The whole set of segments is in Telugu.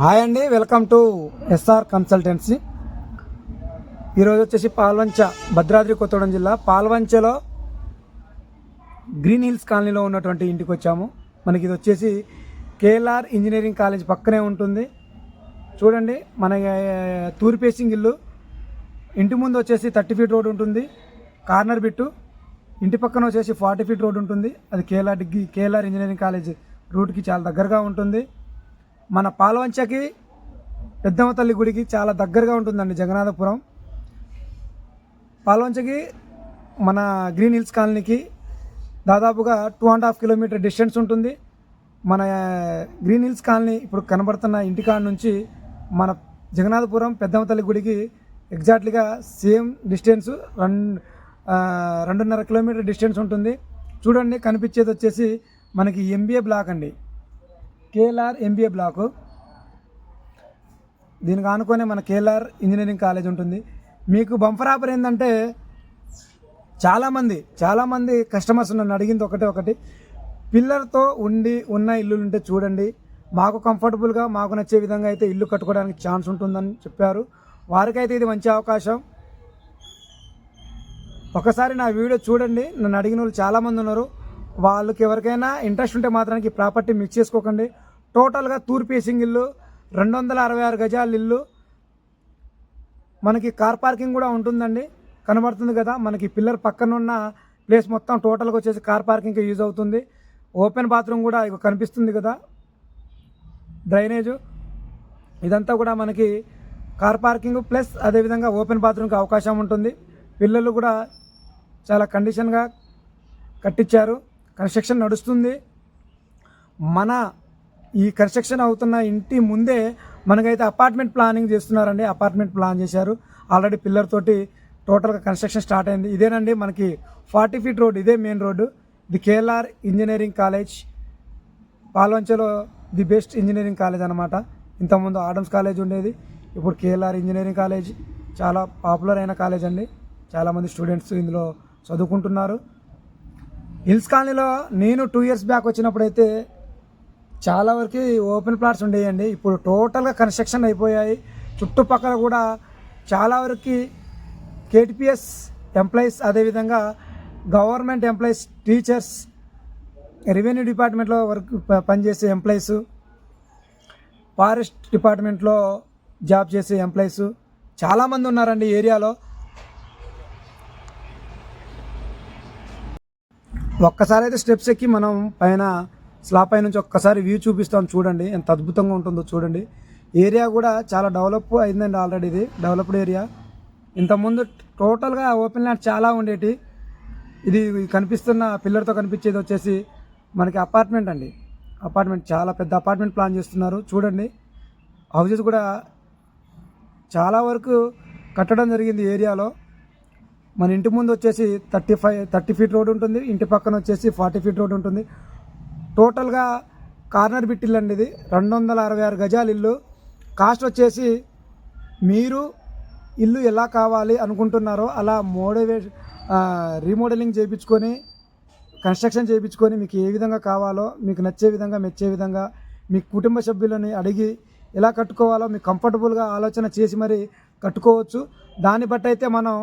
హాయ్ అండి వెల్కమ్ టు ఎస్ఆర్ కన్సల్టెన్సీ. ఈరోజు వచ్చేసి పాల్వంచ భద్రాద్రి కొత్తగూడెం జిల్లా పాల్వంచలో గ్రీన్ హిల్స్ కాలనీలో ఉన్నటువంటి ఇంటికి వచ్చాము. మనకి ఇది వచ్చేసి కేఎల్ఆర్ ఇంజనీరింగ్ కాలేజ్ పక్కనే ఉంటుంది. చూడండి మన తూర్పేసింగ్ ఇల్లు. ఇంటి ముందు వచ్చేసి థర్టీ ఫీట్ రోడ్ ఉంటుంది కార్నర్ బిట్టు. ఇంటి పక్కన వచ్చేసి ఫార్టీ ఫీట్ రోడ్ ఉంటుంది. అది KLR degree KLR engineering college రూట్కి చాలా దగ్గరగా ఉంటుంది. మన పాలవంచకి పెద్దమ్మ తల్లి గుడికి చాలా దగ్గరగా ఉంటుందండి జగన్నాథపురం. పాలవంచకి మన గ్రీన్ హిల్స్ కాలనీకి దాదాపుగా two and half kilometer distance ఉంటుంది. మన గ్రీన్ హిల్స్ కాలనీ ఇప్పుడు కనబడుతున్న ఇంటికాడ నుంచి మన జగన్నాథపురం పెద్దమ్మ తల్లి గుడికి ఎగ్జాక్ట్లీగా సేమ్ డిస్టెన్స్ రెండు రెండున్నర కిలోమీటర్ డిస్టెన్స్ ఉంటుంది. చూడండి కనిపించేది వచ్చేసి మనకి ఎంబీఏ బ్లాక్ అండి. KLR MBA block. దీనికి ఆనుకొని మన కేఎల్ఆర్ ఇంజనీరింగ్ కాలేజ్ ఉంటుంది. మీకు బంపర్ ఆఫర్ ఏంటంటే చాలామంది చాలామంది కస్టమర్స్ నన్ను అడిగింది ఒకటే ఒకటి. పిల్లర్తో ఉండి ఉన్న ఇల్లులు ఉంటే చూడండి. మాకు కంఫర్టబుల్గా మాకు నచ్చే విధంగా అయితే ఇల్లు కట్టుకోవడానికి ఛాన్స్ ఉంటుందని చెప్పారు. వారికైతే ఇది మంచి అవకాశం. ఒకసారి నా వీడియో చూడండి. నన్ను అడిగిన వాళ్ళు చాలామంది ఉన్నారు. వాళ్ళకి ఎవరికైనా ఇంట్రెస్ట్ ఉంటే మాత్రానికి ప్రాపర్టీ మిక్స్ చేసుకోకండి. టోటల్గా తూర్పు పేసింగ్ ఇల్లు రెండు వందల అరవై ఆరు గజాల ఇల్లు. మనకి కార్ పార్కింగ్ కూడా ఉంటుందండి. కనబడుతుంది కదా మనకి పిల్లర్ పక్కన ఉన్న ప్లేస్ మొత్తం టోటల్గా వచ్చేసి కార్ పార్కింగ్కి యూజ్ అవుతుంది. ఓపెన్ బాత్రూమ్ కూడా కనిపిస్తుంది కదా. డ్రైనేజు ఇదంతా కూడా మనకి కార్ పార్కింగ్ ప్లస్ అదేవిధంగా ఓపెన్ బాత్రూమ్కి అవకాశం ఉంటుంది. పిల్లలు కూడా చాలా కండిషన్గా కట్టించారు. కన్స్ట్రక్షన్ నడుస్తుంది. మన ఈ కన్స్ట్రక్షన్ అవుతున్న ఇంటి ముందే మనకైతే అపార్ట్మెంట్ ప్లానింగ్ చేస్తున్నారండి. అపార్ట్మెంట్ ప్లాన్ చేశారు. ఆల్రెడీ పిల్లర్ తోటి టోటల్గా కన్స్ట్రక్షన్ స్టార్ట్ అయింది. ఇదేనండి మనకి ఫార్టీ ఫీట్ రోడ్ ఇదే main road. The KLR engineering college. పాల్వంచలో the best engineering college అనమాట ఇంతకుముందు ఆడమ్స్ కాలేజ్ ఉండేది. ఇప్పుడు కేఎల్ఆర్ ఇంజనీరింగ్ కాలేజ్. చాలా పాపులర్ అయిన కాలేజ్ అండి. చాలామంది స్టూడెంట్స్ ఇందులో చదువుకుంటున్నారు. హిల్స్ కాలనీలో నేను టూ ఇయర్స్ బ్యాక్ వచ్చినప్పుడైతే చాలా వరకు ఓపెన్ ప్లాట్స్ ఉండేయండి. ఇప్పుడు టోటల్గా కన్స్ట్రక్షన్ అయిపోయాయి. చుట్టుపక్కల కూడా చాలా వరకు కేటీపీఎస్ ఎంప్లాయీస్ అదేవిధంగా గవర్నమెంట్ ఎంప్లాయీస్ టీచర్స్ రెవెన్యూ డిపార్ట్మెంట్లో వర్క్ పనిచేసే ఎంప్లాయీస్ ఫారెస్ట్ డిపార్ట్మెంట్లో జాబ్ చేసే ఎంప్లాయీస్ చాలామంది ఉన్నారండి ఏరియాలో ఒక్కసారి అయితే స్టెప్స్ ఎక్కి మనం పైన స్లాబ్ పై నుంచి ఒక్కసారి వ్యూ చూపిస్తాం. చూడండి ఎంత అద్భుతంగా ఉంటుందో చూడండి. ఏరియా కూడా చాలా డెవలప్ అయిందండి ఆల్రెడీ ఇది. డెవలప్డ్ ఏరియా ఇంతకుముందు టోటల్గా ఓపెన్ ల్యాండ్ చాలా ఉండేటి. ఇది కనిపిస్తున్న పిల్లర్తో కనిపించేది వచ్చేసి మనకి అపార్ట్మెంట్ అండి. అపార్ట్మెంట్ చాలా పెద్ద అపార్ట్మెంట్ ప్లాన్ చేస్తున్నారు. చూడండి హౌజెస్ కూడా చాలా వరకు కట్టడం జరిగింది ఏరియాలో మన ఇంటి ముందు వచ్చేసి thirty five thirty feet road ఉంటుంది. ఇంటి పక్కన వచ్చేసి ఫార్టీ ఫీట్ రోడ్ ఉంటుంది. టోటల్గా కార్నర్ బిట్ ఇల్లు అండి ఇది. రెండు వందల అరవై ఆరు గజాల ఇల్లు. కాస్ట్ వచ్చేసి మీరు ఇల్లు ఎలా కావాలి అనుకుంటున్నారో అలా మోడవే రీమోడలింగ్ చేయించుకొని కన్స్ట్రక్షన్ చేయించుకొని మీకు ఏ విధంగా కావాలో మీకు నచ్చే విధంగా మెచ్చే విధంగా మీ కుటుంబ సభ్యులని అడిగి ఎలా కట్టుకోవాలో మీకు కంఫర్టబుల్గా ఆలోచన చేసి మరి కట్టుకోవచ్చు. దాన్ని బట్టి అయితే మనం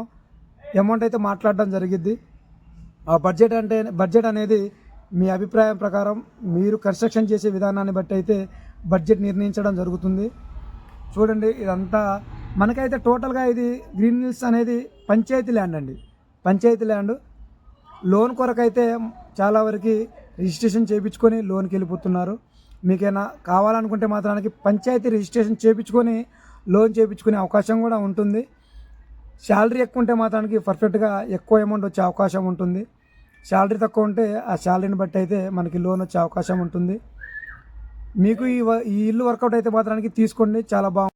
అమౌంట్ అయితే మాట్లాడడం జరిగింది ఆ బడ్జెట్ అంటే బడ్జెట్ అనేది మీ అభిప్రాయం ప్రకారం మీరు కన్స్ట్రక్షన్ చేసే విధానాన్ని బట్టి అయితే బడ్జెట్ నిర్ణయించడం జరుగుతుంది. చూడండి ఇదంతా మనకైతే టోటల్గా ఇది గ్రీన్ హిల్స్ అనేది పంచాయతీ ల్యాండ్ అండి. పంచాయతీ ల్యాండ్. లోన్ కొరకైతే చాలా వరకు రిజిస్ట్రేషన్ చేయించుకొని లోన్కి వెళ్ళిపోతున్నారు. మీకైనా కావాలనుకుంటే మాత్రానికి పంచాయతీ రిజిస్ట్రేషన్ చేయించుకొని లోన్ చేయించుకునే అవకాశం కూడా ఉంటుంది. శాలరీ ఎక్కువ ఉంటే మాత్రానికి పర్ఫెక్ట్గా ఎక్కువ అమౌంట్ వచ్చే అవకాశం ఉంటుంది. శాలరీ తక్కువ ఉంటే ఆ శాలరీని బట్టి అయితే మనకి లోన్ వచ్చే అవకాశం ఉంటుంది. మీకు ఈ వ- ఈ ఇల్లు వర్కౌట్ అయితే మాత్రానికి తీసుకోండి చాలా బాగుంది